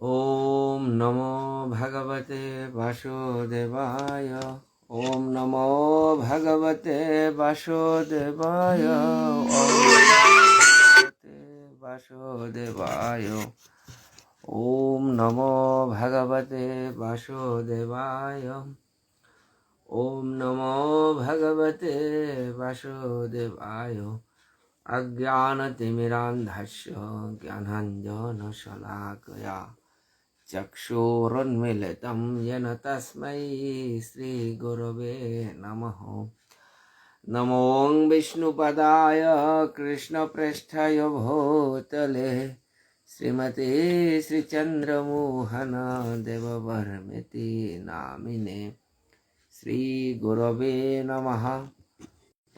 ওম নমো ভগবতে বাসুদেবায়, ওম নমো ভগবতে বাসুদেবায় বাসুদেবায়, ওম নমো ভগবতে বাসুদেবায়, ওম নমো ভগবতে বাসুদেবায়। অজ্ঞানতিমিরান্ধস্য জ্ঞানাঞ্জনশলাকয়া चक्षुरुन्मिलितं येन तस्मै श्रीगुरवे नमः। नमो विष्णुपदाय कृष्णप्रेष्ठाय भूतले। श्रीमते श्रीचन्द्रमोहन देववर्मिति नामिने। श्रीगुरवे नमः।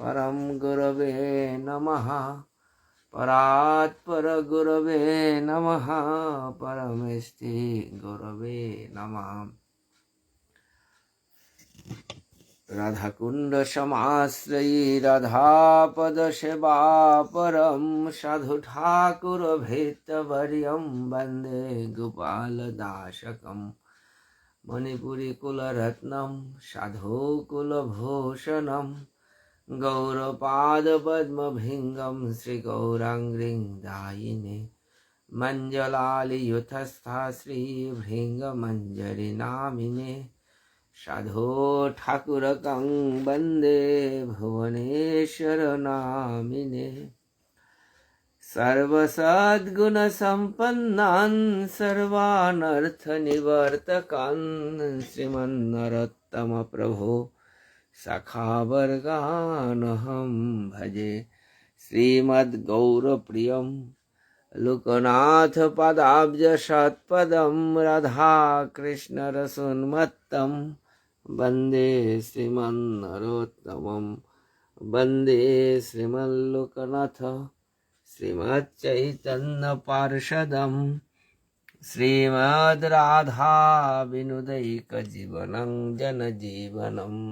परं गुरवे नमः। পরাৎপর গুরবে নম পরমেষ্ঠি গুরবে নম রাধাকুণ্ড সমাশ্রয়ী রাধাপদ সেবা পরম সাধু ঠাকুর ভৃতবর্যম বন্দে গোপাল দাসকম মণিপুরী কুলরত্নম সাধু কুলভূষণম गौरपादपद्मभिङ्गं श्रीगौराङ्ग्रीं दायिने मञ्जलालियुथस्था श्रीभृङ्गमञ्जरिनामिने साधो ठाकुरकं वंदे भुवनेश्वरनामिने सर्वसद्गुणसम्पन्नान् सर्वानर्थनिवर्तकान् श्रीमन्नरोत्तमप्रभो सखावर्गानहं भजे श्रीमद्गौरप्रियं लोकनाथपदाब्जषत्पदं राधाकृष्णरसोन्मत्तं वंदे श्रीमन्नरोत्तमं वंदे श्रीमल्लोकनाथ श्रीमच्चैतन्यपार्षदं श्रीमद् राधा विनुदैकजीवनं जनजीवनम्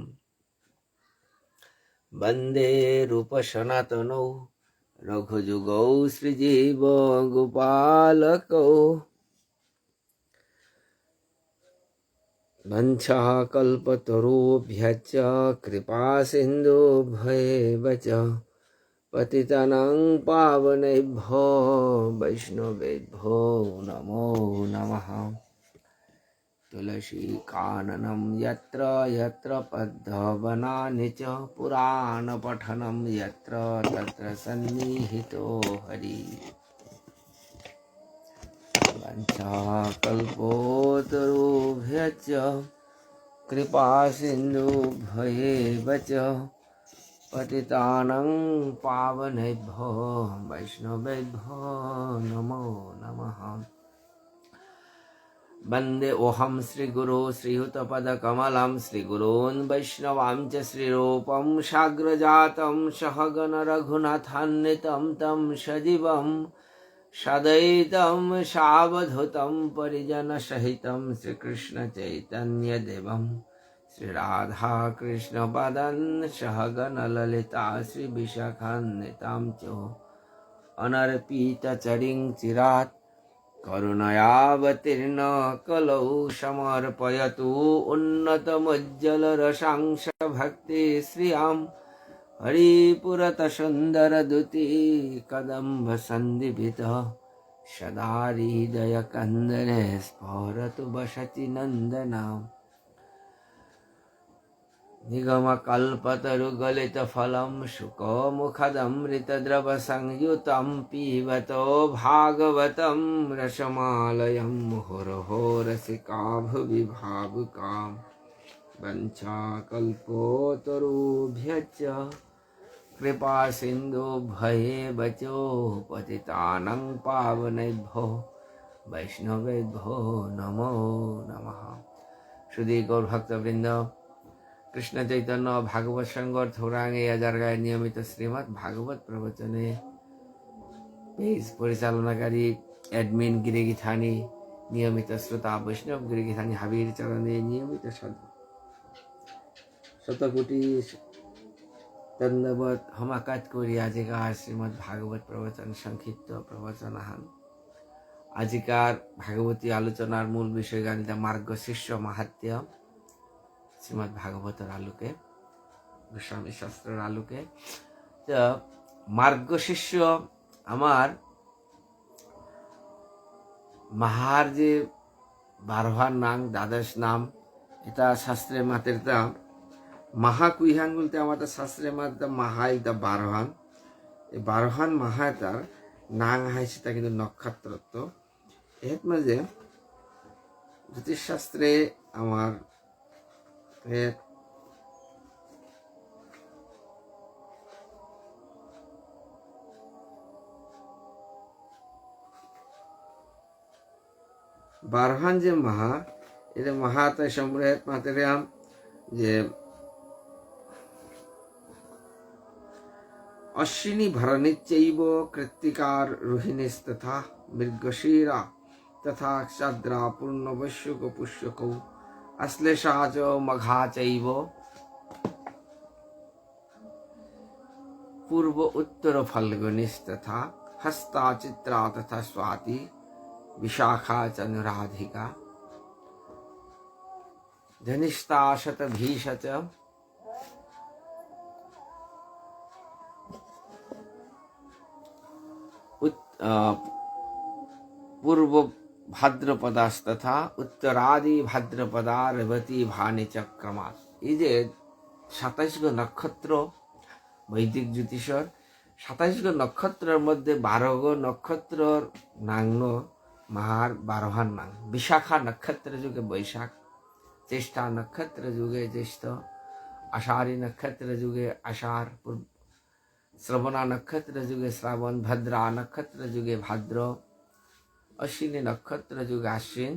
वन्दे रूपसनातनौ रघुजुगौ श्रीजीव गोपालकौ वञ्छाकल्पतरुभ्यश्च कृपासिन्धुभ्येव च पतितानां पावनेभ्यो वैष्णवेभ्यो नमो नमः तुलसीकाननं यत्र यत्र पद्मवनानि च पुराणपठनं यत्र तत्र सन्निहितो हरि। वञ्चाकल्पोतरुभ्यश्च कृपासिन्धुभ्येव च पतितानं पावनेभ्यो वैष्णवेभ्यो नमो नमः। वन्दे ओहं श्रीगुरो श्रीयुतपदकमलं श्रीगुरून् वैष्णवां च श्रीरूपं साग्रजातं सहगणरघुनाथान्वितं तं सजीवं सदैतं सावधूतं परिजनसहितं श्रीकृष्णचैतन्यदेवं श्रीराधाकृष्णपदं सहगणललिता श्रीविशाखान्वितां च अनर्पितचरिं चिरात् करुणयावतीर्ण कलौ समर्पयतु उन्नतमुज्ज्वलरसांश भक्तिश्रियां हरिपुरतसुन्दरदुती कदम्बसन्दिभितः सदा हृदयकन्दरे स्फुरतु वसति नन्दनाम् निगमकल्पतरुगलितफलं शुकोमुखदमृतद्रवसंयुतं पीबतो भागवतं रसमालयं मुहुर्हो रसिकाभुविभावुकां वञ्चाकल्पोतरुभ्यश्च कृपासिन्धुभये वचो पतितानं पावनेभ्यो वैष्णवेभ्यो नमो नमः। श्रुदी गौर কৃষ্ণ চৈতন্য ভাগবত সঙ্গর থৌরাঙ্গে জায়গায় নিয়মিত শ্রীমৎ ভাগবত প্রবচনে। পেজ পরিচালনাকারী অ্যাডমিন গিরিগিথানি, নিয়মিত শ্রোতা বৈষ্ণব গিরিগিথানি হাবির চরণে নিয়মিত সাধু। শতকোটি দণ্ডবত হমাকাত করি আজিকা শ্রীমৎ ভাগবত প্রবচন সংক্ষিপ্ত প্রবচন আহান আজিকার ভাগবতী আলোচনার মূল বিষয় গানিতা মার্গ শিষ্য মাহাত্য শ্রীমৎ ভাগবতের আলোকে, গোস্বামী শাস্ত্রের আলোকে। তো, মার্গ শিষ্য আমার মাহার যে বারোহার নাম, দ্বাদশ নাম, এটা শাস্ত্রের মাতের তা। মাহা কুইহান বলতে আমাদের শাস্ত্রের মাতে মাহাই দা বারোহান। এই বারোহান মাহা তার নাং হাই সেটা কিন্তু নক্ষত্রত্ব। এর মাঝে জ্যোতিষশাস্ত্রে আমার এর বারহান যে মাহা এটা মাহাতে সম্রাট মাতেরাম যে অশ্বিনী ভরণিচ্চৈব কৃত্তিকার রোহিণীস্তথা মৃগশিরা তথা চাদ্রা পূর্ণবশ্যক পুষ্যক अश्लेषा च मघा चैव पूर्व उत्तर फल्गुनिश तथा हस्ता चित्रा तथा स्वाति, विशाखा च अनुराधिका। धनिष्ठा शतभीष च। पूर्व ভাদ্রপদাস্তথা উত্তরাদি ভাদ্রপদা রেবতী ভানি চক্রমাস এই যে সাতাইশ গো নক্ষত্র, বৈদিক জ্যোতিষর সাতাইশ গো নক্ষত্রের মধ্যে বারো গো নক্ষত্রর নাঙ্গ মার বারোহার নাং বিশাখা নক্ষত্র যুগে বৈশাখ, জ্যেষ্ঠা নক্ষত্র যুগে জ্যেষ্ঠ, আষাঢ়ী নক্ষত্র যুগে আষাঢ় শ্রবণা নক্ষত্র যুগে শ্রাবণ, ভদ্রা নক্ষত্র যুগে ভাদ্র অশ্বিনী নক্ষত্র যুগে আশ্বিন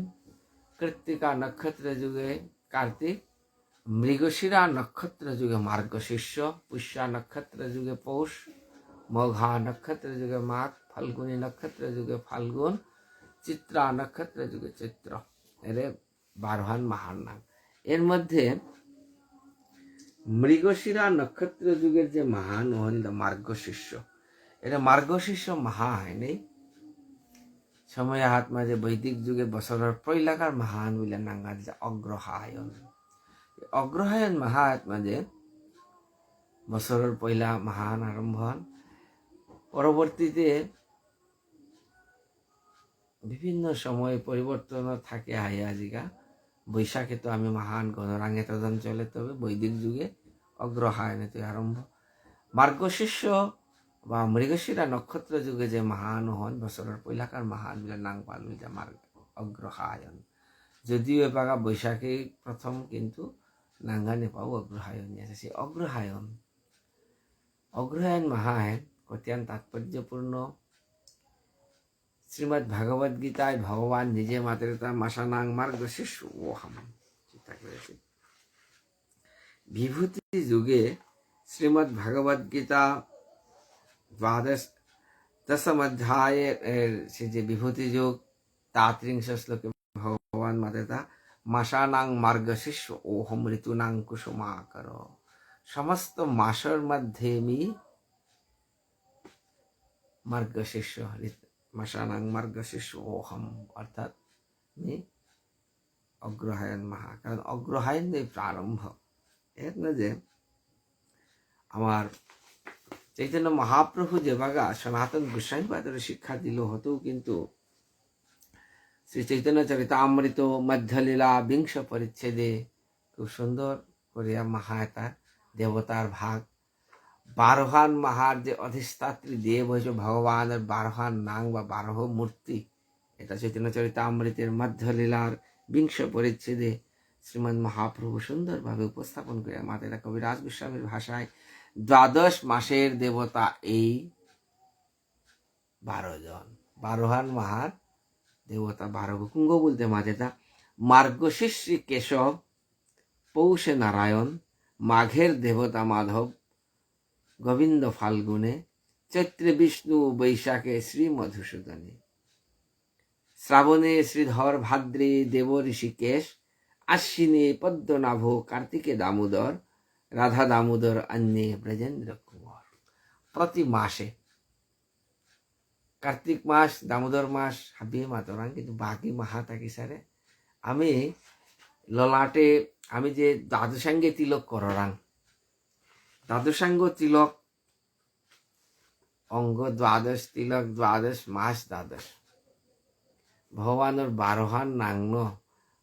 কৃত্তিকা নক্ষত্র যুগে কার্তিক মৃগশিরা নক্ষত্র যুগে মার্গশিষ্য পুষ্যা নক্ষত্র যুগে পৌষ মঘা নক্ষত্র যুগে মাঘ ফাল্গুনী নক্ষত্র যুগে ফাল্গুন চিত্রা নক্ষত্র যুগে চিত্র এরে বারহান মহান নাম এর মধ্যে মৃগশিরা নক্ষত্র যুগের যে মহান হন মার্গশিষ্য এটা মার্গশিষ্য মহা হয়নি সময় হাত মাঝে বৈদিক যুগে বছরের পৈলাকার মহান বলে নাঙ্গার যে অগ্রহায়ন অগ্রহায়ন মহাত মাঝে বছরের পয়লা মহান আরম্ভ হন পরবর্তীতে বিভিন্ন সময় পরিবর্তন থাকে আজিকা বৈশাখে তো আমি মহান গণরাঙে তদন চলে, তবে বৈদিক যুগে অগ্রহায়নে তো আরম্ভ মার্গশিষ্য বা মৃগশিরা নক্ষত্র যুগে যে মহান হন, বছরের পৈলাকার মহান নাং পাল যে মার্গ অগ্রহায়ন যদিও এবাগা বৈশাখে প্রথম, কিন্তু নাঙ্গা নেপাও অগ্রহায়ন আছে সেই অগ্রহায়ণ মহায়ন কতিয়ান তাৎপর্যপূর্ণ। শ্রীমৎ ভাগবত গীতায় ভগবান নিজে মাত্র তার মাসানাং মার্গ শিশু ওহাম চিন্তা করেছে। বিভূতি যুগে শ্রীমৎ ভাগবত দ্বাদশ দশম এর সে যে বিভূতি যুগ তাত্রিংশ শ্লোকে ভগবান মাতেতা মাসানাং মার্গ শিষ্য ওহম ঋতুনাং কুসুমাকর সমস্ত মাসের মধ্যে মি মার্গ শিষ্য মাসানাং মার্গ শিষ্য ওহম অর্থাৎ মি অগ্রহায়ণ মাহা কারণ অগ্রহায়ণ প্রারম্ভ এর না যে আমার চৈতন্য মহাপ্রভু যে বাগা সনাতন গোস্বামী পাদের শিক্ষা দিল হতেও কিন্তু শ্রী চৈতন্য চরিতামৃত মধ্যলীলা বিংশ পরিচ্ছেদে খুব সুন্দর করিয়া মাহাতার দেবতার ভাগ। বারহান মাহার যে অধিষ্ঠাত্রী দেব হয়েছে ভগবানের বারহান নাং বা বারহ মূর্তি, এটা চৈতন্য চরিতামৃতের মধ্যলীলার বিংশ পরিচ্ছেদে শ্রীমৎ মহাপ্রভু সুন্দরভাবে উপস্থাপন করে মাতেরা কবিরাজ গোস্বামীর ভাষায় দ্বাদশ মাসের দেবতা এই বারো জন বারোহান মাহার দেবতা বারো কুঙ্গ বলতে মাঝেটা মার্গশীর্ষ শ্রী কেশব, পৌষে নারায়ণ, মাঘের দেবতা মাধব, গোবিন্দ ফাল্গুনে, চৈত্রে বিষ্ণু বৈশাখে শ্রী মধুসূদনে। শ্রাবণে শ্রীধর ভাদ্রে দেব ঋষিকেশ, আশ্বিনে পদ্মনাভ কার্তিকে দামোদর রাধা দামোদর অন্যে ব্রজেন্দ্র কুমার। প্রতি মাসে, কার্তিক মাস, দামোদর মাস হাবিয়ে মাতরাং কিন্তু বাকি মাহা থাকি সারে, আমি ললাটে, আমি যে দ্বাদশাঙ্গে তিলক কররাং। দ্বাদশাঙ্গ তিলক, অঙ্গ দ্বাদশ তিলক, দ্বাদশ মাস দ্বাদশ। ভগবানের বারোহান নাংন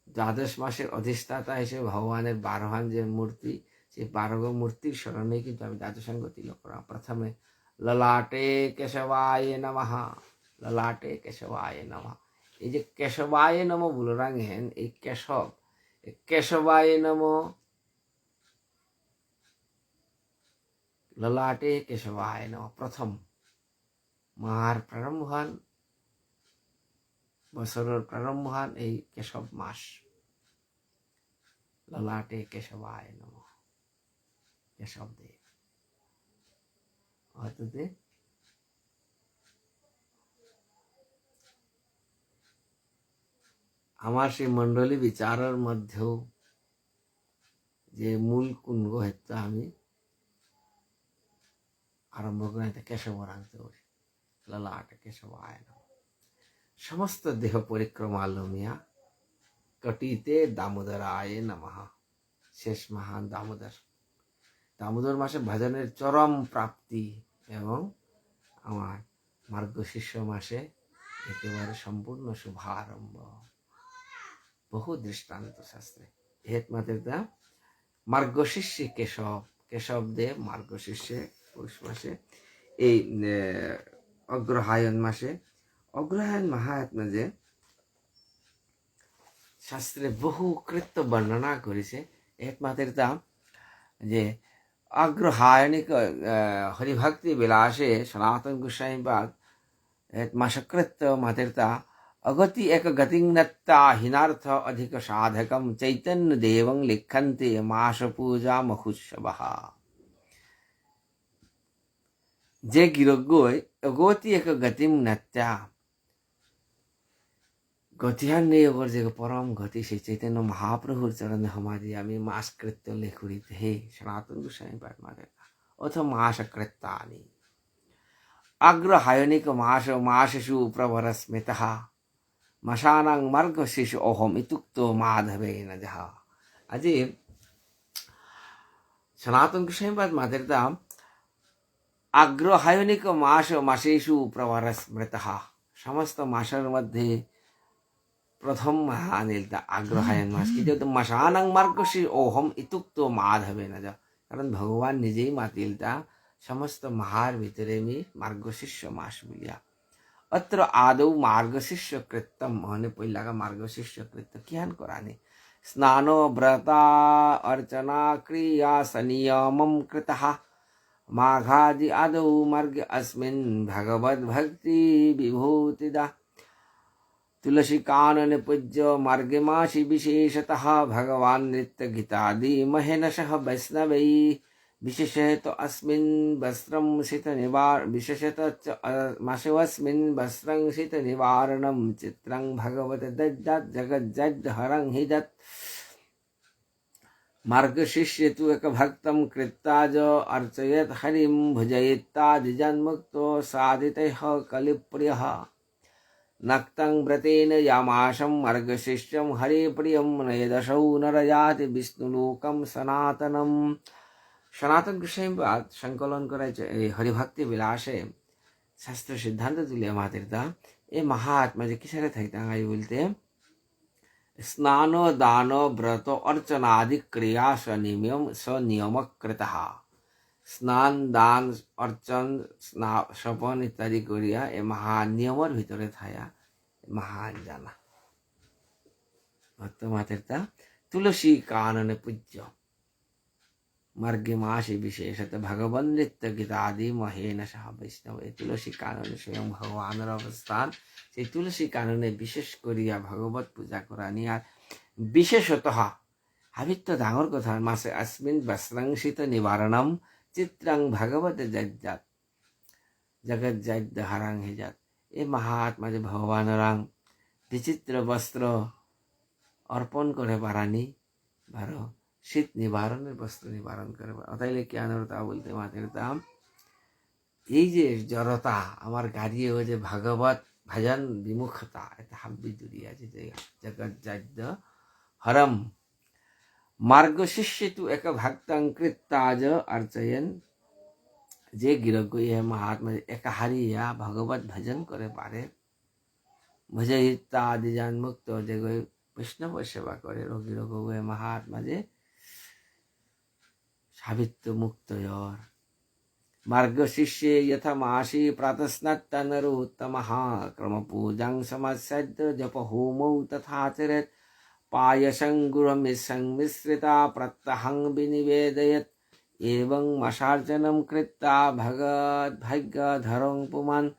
দ্বাদশ মাসের অধিষ্ঠাতা হিসেবে ভগবানের বারোহান যে মূর্তি সেই বারোগ মূর্তির স্মরণে কিন্তু আমি দ্বাদশাঙ্গ তিলক করা। প্রথমে, ললাটে কেশবায় নমঃ, ললাটে কেশবায় নমঃ। এই যে কেশবায় নম বলে রাঙেন, এই কেশব কেশবায় নম, ললাটে কেশবায় নম। প্রথম, মার প্রারম্ভান বছরের প্রারম্ভান এই কেশব মাস। ললাটে কেশবায় নম। কেশব দেব অততে আমার সেই মণ্ডলী বিচারের মধ্যেও যে মূল কুণ্ড হেতু আমি আরম্ভ করে এটা কেশব রাখতে পারি ললাট কেশব আয় নমঃ। সমস্ত দেহ পরিক্রমা লমিয়া কটিতে দামোদর আয় নমঃ শেষ মহান দামোদর দামোদর মাসে ভজনের চরম প্রাপ্তি এবং আমার মার্গশিষ্য মাসে একেবারে সম্পূর্ণ শুভারম্ভ। বহু দৃষ্টান্ত শাস্ত্রে। হেত মাতের মার্গশিষ্য কেশব কেশব দেব মার্গশিষ্যে পৌষ মাসে, এই অগ্রহায়ণ মাসে। অগ্রহায়ণ মাহাত্মা যে শাস্ত্রে বহু কৃত্য বর্ণনা করেছে। একমাত্র তা যে अग्रहायणिक हरिभक्ति विलासे सनातन गोसाई बाद मशकृत महतीर्था अगति एक गतिन्नत्ता हिनार्थ अधिक साधक चैतन्य देव लिखन्ते मास पूजा महोत्सव। जे गिरोगोय अगोति एक गतिम नत्या গতিহান নেই ওর যে পরম গতি সেই চৈতন্য মহাপ্রভুর চরণে সমাধি আমি মাস কৃত্য লেখুরিতে হে সনাতন গোস্বামী পাঠ মারে অথ মাস কৃত্তানি অগ্রহায়নিক মাস মাসেষু প্রবর স্মিতः মশানাং মার্গ শিশু অহম ইতুক্ত মাধবে যাহা আজি সনাতন গোস্বামীবাদ মাদের দাম আগ্রহায়নিক মাস মাসেষু প্রবর স্মৃত সমস্ত মাসের মধ্যে প্রথম আনিলতা আগ্রহায়ণ মাস কি যেহেতু মাসানাং মার্গশী ওহম ইতুক্ত মাধবে না যা কারণ ভগবান নিজেই মাতিলতা সমস্ত মহার ভিতরে মি মার্গশিষ্য মাস বলিয়া অত্র আদৌ মার্গশিষ্য কৃত্যম মহনে পৈলাগা মার্গশিষ্য কৃত্য কিহান করানি স্নানো ব্রতা অর্চনা ক্রিয়া সনিয়মম কৃতঃ মাঘাদি আদৌ মার্গে অস্মিন ভগবত বিভূতিদা तुलसी कानन पूज्य मार्गे मासि विशेषतः भगवान् नृत्यगीतादि महेनशः वैष्णवै। विशेषत अस्मिन् वस्त्रं शीतनिवार विशेषत च मासवस्मिन् वस्त्रं शीतनिवारणं चित्रं भगवत दद्दत् जगज्जड्हरं हि दत्। मार्गशिष्य तु एकभक्तं कृत्ता ज अर्चयत् हरिं भुजयित्तादिजन्मुक्तो साधितैः कलिप्रियः। नक्तं व्रतेन यामाशं अर्घशिष्यं हरेप्रियं नयदशौ नरजाति विष्णुलोकं सनातनं। सनातन विषयवाद संकलन करायचे हरिभक्ती विलासे, शास्त्र सिद्धांत तुले मातीर्ता हे महात म्हणजे किसारे थैता आई बोलते, स्नान दान व्रत अर्चनादि क्रिया सनियम सनियमकृत। স্নান, দান, অর্চন স্বপন ইত্যাদি করিয়া এ মহান নিয়মের ভিতরে থাকা মহান জানা। ভক্তমাতের তা তুলসী কাননে পূজ্য। মার্গে মাসে বিশেষত ভগবান নৃত্য গীতাদি মহেন সহ বৈষ্ণব এই তুলসী কাননে স্বয়ং ভগবানের অবস্থান সেই তুলসী কাননে বিশেষ করিয়া ভগবত পূজা করা নিয়ার আর বিশেষত হাবিত্য ডাঙর কথা। মাসে আসমিন বস্রাংশিত নিবারণম চিত্রাং ভগবত যজ্জাত জগৎ যজ্ঞ হারাং হেজাত এই মহাত্মা যে ভগবানরাং বিচিত্র বস্ত্র অর্পণ করে বারানি ভারো শীত নিবারণের বস্ত্র নিবারণ করে অতাইলে কি আনর তা বলতে মাতের দাম? এই যে জড়তা, আমার গাড়িয়ে যে ভাগবত ভজন বিমুখতা, এটা হাব্বি আছে যে জগৎ যাদ্য হরম। মার্গ শিষ্য তু এক ভক্তং কৃত্তাজ অর্চয়ন যে গিরজ্ঞ ইয়ে মহাত্মা একাহারি ইয়া ভগবত ভজন করে পারে ভজ ইত্যাদি যান মুক্ত যে গৈ বৈষ্ণব সেবা করে রোগী রোগ গে মহাত্মা যে সাবিত্য মুক্ত মার্গ শিষ্যে যথমাশি প্রাতস্নাত্তনরোত্তমः क्रमपूजां समस्यद् जपहोमौ तथाचरत् पायसं गुरमिसं पायशङ्गुरमिसंमिश्रिता प्रत्यहं विनिवेदयत्। एवं मशार्चनं कृत्वा भगद्भग्यधरं पुमान्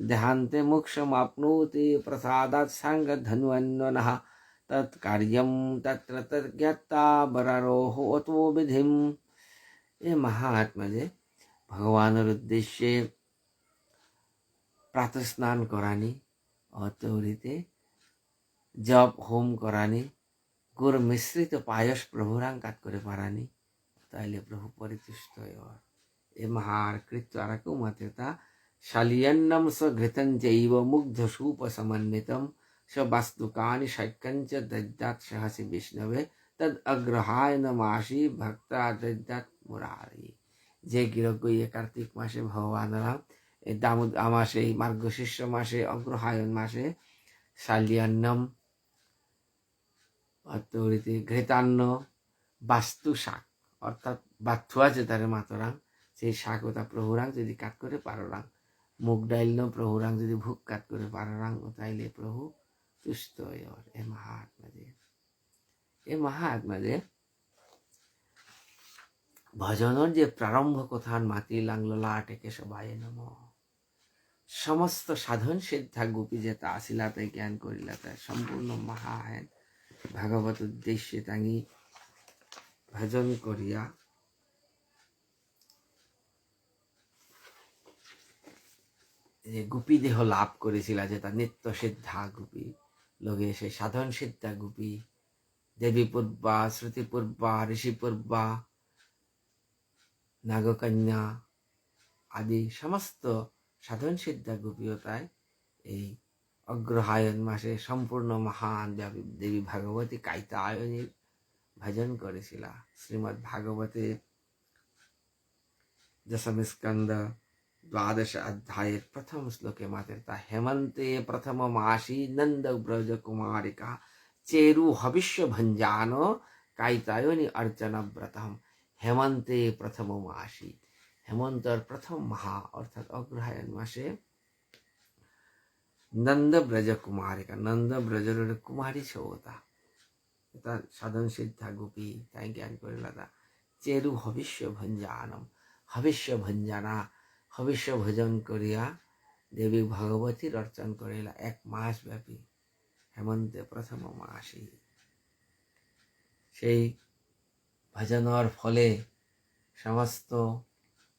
ध्यान्ते मोक्षमाप्नोति प्रसादात् सङ्गधन्वन्वनः। तत्कार्यं तत्र तज्ञत्ता बररोहोतो विधिं ये महात्मजे भगवानरुद्देश्य प्रातः स्नान कराने और तो रीते जप होम करानी গুড় মিশ্রিত পায়স প্রভুরাং কাত করে পারানি তাইলে প্রভু পরিতুষ্ট হয় এ মহার কৃত্য আরকু মাতেতা শালিয়ন্নম স ঘৃতং চৈব মুগ্ধ সূপ সমন্বিতম স বাস্তুকানি শৈকঞ্চ দদ্যাৎ সহসি বিষ্ণবে তদ অগ্রহায় নমাসি ভক্তা দদ্যাৎ মুরারি। যে গিরজ্ঞ ইয়ে কার্তিক মাসে ভগবানরা এই দামোদ মাসে এই মার্গশীর্ষ মাসে অগ্রহায়ণ মাসে শালিয়ান্নম অতরিতে ঘৃতান্ন বাস্তু শাক। অর্থাৎ বাথু আছে তার মাতরাং, সেই শাক ওটা প্রভুরাং যদি কাট করে পাররাং। মুগ ডাইল ন প্রভুরাং যদি ভুক কাট করে পাররাং, ও তাইলে প্রভু তুষ্ট এ মহাত্মা যে। এ মহাত্মা যে, ভজনের যে প্রারম্ভ কথান মাতি লাংললা আটেকে সবাই নম। সমস্ত সাধন সিদ্ধা গোপী যে তা আসিলা তাই জ্ঞান করিলা তাই সম্পূর্ণ মহাহেন ভাগবত উদ্দেশ্যে তাঙি ভজন করিয়া যে গোপী দেহ লাভ করেছিল, যে তার নিত্য সিদ্ধা গোপী। লগে সেই সাধন সিদ্ধা গোপী। দেবী পূর্বা, শ্রুতি পূর্বা, ঋষি পূর্বা, নাগকন্যা আদি সমস্ত সাধন সিদ্ধা গোপীয়তায় এই অগ্রহায়ণ মাসে সম্পূর্ণ মহান দেবী ভাগবতী কাইতায়নীর ভজন করেছিল। শ্রীমৎ ভাগবতে দশম স্কন্দ দ্বাদশ অধ্যায়ের প্রথম শ্লোকে মাতের তা, হেমন্তে প্রথম মাসি নন্দ ব্রজ কুমারিকা চেরু হবিষ্য ভঞ্জান কাইতায়নী অর্চন ব্রতম। হেমন্তে প্রথম মাসি হেমন্তর প্রথম মাহা অর্থাৎ অগ্রহায়ণ মাসে নন্দ ব্রজ কুমারিকা নন্দ ব্রজর কুমারী ছৌতা তার সাধন সিদ্ধা গোপী তাই জ্ঞান করে লাদা চেরু হবিষ্য ভঞ্জানম হবিষ্য ভঞ্জানা হবিষ্য ভোজন করিয়া দেবী ভগবতীর অর্চন করিলা এক মাস ব্যাপী হেমন্তে প্রথম মাসি সেই ভজনৰ ফলে সমস্ত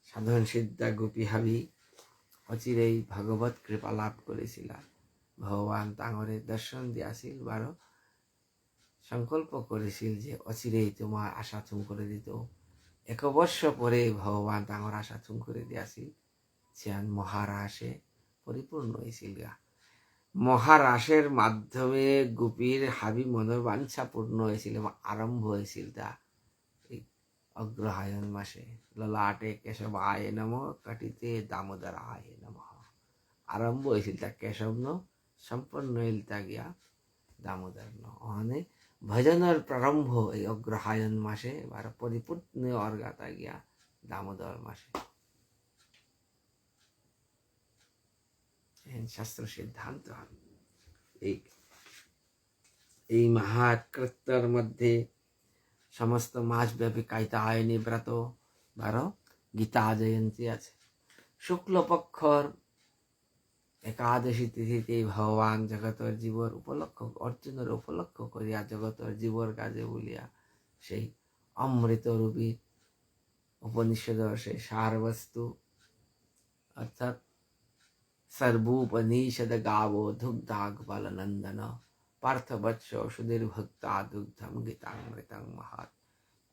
সাধন সিদ্ধা গোপী হাবি অচিরেই ভাগবত কৃপা লাভ করেছিল ভগবান ডাঙরে দর্শন দিয়াছিল, বারো। সংকল্প করেছিল যে অচিরেই তোমার আশা থুম করে দিত। এক বর্ষ পরে ভগবান ডাঙর আশা থুম করে দিয়াছিল। সিয়ান মহারাসে পরিপূর্ণ হয়েছিল গা। মহারাসের মাধ্যমে গোপীর হাবি মনের বাঞ্ছা পূর্ণ হয়েছিল এবং আরম্ভ হয়েছিল তা। অগ্রহায়ণ মাসে ললাটে কেশব আয় নম কটিতে দামোদর আয় নম আরম্ভ হয়েছিল তা কেশব ন সম্পন্ন হইল তা গিয়া দামোদর ন অহনে ভজনের প্রারম্ভ এই অগ্রহায়ণ মাসে এবার পরিপূর্ণ অর্গাতা গিয়া দামোদর মাসে শাস্ত্র সিদ্ধান্ত এই এই মহাকৃত্যর মধ্যে সমস্ত মাসব্যাপী কাইতায়নী ব্রত বারো, গীতা জয়ন্তী আছে। শুক্লপক্ষর একাদশী তিথিতে ভগবান জগতর জীবর উপলক্ষ, অর্জুনের উপলক্ষ করিয়া জগতর জীবর কাজে বলিয়া সেই অমৃত রূপী উপনিষদ সেই সারবস্তু, অর্থাৎ সর্বোপনিষদ গাবো দুগ্ধাগপাল নন্দন পার্থবৎস সুধীর ভক্তা দুগ্ধম গীতামৃতং মহাত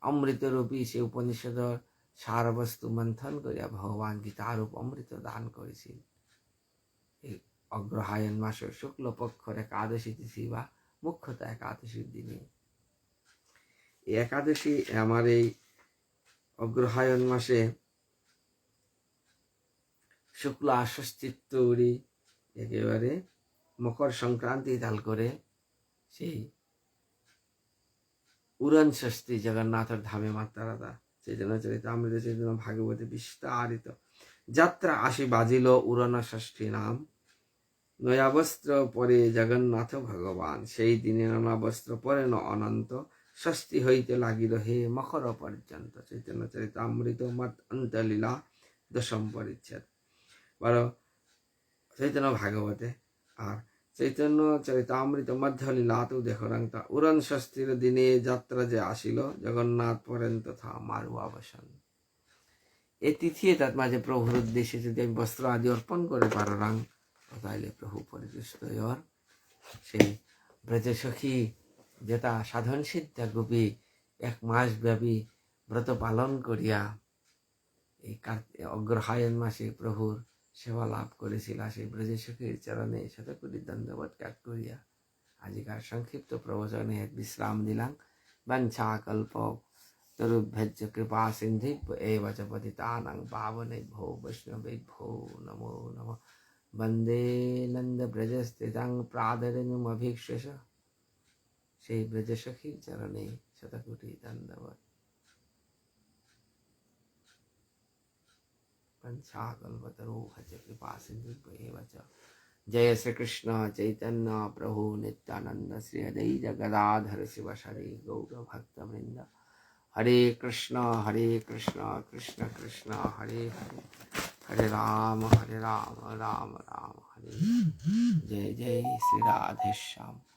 অমৃতরূপী সে উপনিষদ সার বস্তু মন্থন করিয়া ভগবান গীতারূপ অমৃত দান করেছিল অগ্রহায়ণ মাসের শুক্লপক্ষর একাদশী তিথি বা মুখ্যত একাদশীর দিনে। একাদশী আমার এই অগ্রহায়ণ মাসে শুক্ল তৈরি একেবারে মকর সংক্রান্তি তাল করে সেই উড়ন ষষ্ঠী জগন্নাথের ধামে মাতারাদা চৈতন্য চরিত অমৃত চৈতন্য ভাগবতী বিস্তারিত। যাত্রা আসি বাজিল উড়ন ষষ্ঠী নাম। নয়া বস্ত্র পরে জগন্নাথ ভগবান। সেই দিনে নানা বস্ত্র পরেন অনন্ত। ষষ্ঠী হইতে লাগিল হে মকর পর্যন্ত। চৈতন্য চরিত অমৃত মত অন্তলীলা দশম পরিচ্ছেদ। বড় চৈতন্য ভাগবতে আর চৈতন্য চরিতামৃত মধ্যলীলাতেও দেখো রংটা উড়ন ষষ্ঠীর দিনে যাত্রা যে আসিল, জগন্নাথ পরেন তথা মারু আবসন এই তিথিয়ে তার মাঝে প্রভুর উদ্দেশ্যে যদি আমি বস্ত্র আদি অর্পণ করে পারো তাহলে প্রভু হইয়র সেই ব্রজ সখী যেটা সাধন সিদ্ধা গোপী এক মাস ব্যাপী ব্রত পালন করিয়া এই অগ্রহায়ণ মাসে প্রভুর সেবা লাভ করেছিল। সেই ব্রজেশকের চরণে শতকোটি দণ্ডবত ত্যাগ করিয়া আজিকার সংক্ষিপ্ত প্রবচনে বিশ্রাম দিলাম। বঞ্ছা কল্প তরুভ্যজ কৃপা সিন্ধি এব চ পতিতানাং পাবনে ভো বৈষ্ণবে ভো নমো নম। বন্দে নন্দ ব্রজস্থিতাং প্রাদরিণুমভীক্ষস সেই ব্রজসখীর চরণে শতকোটি দণ্ডবত पंचाकल्पतरो भज कृपा सिंधु च जय श्री कृष्ण चैतन्य प्रभु नित्यानंद श्री अदैर गदाधर शिव शरी गौर भक्त वृंद हरे कृष्ण हरे कृष्ण कृष्ण कृष्ण, हरे हरे। हरे राम हरे राम राम राम, हरे। जय जय श्री राधे श्याम।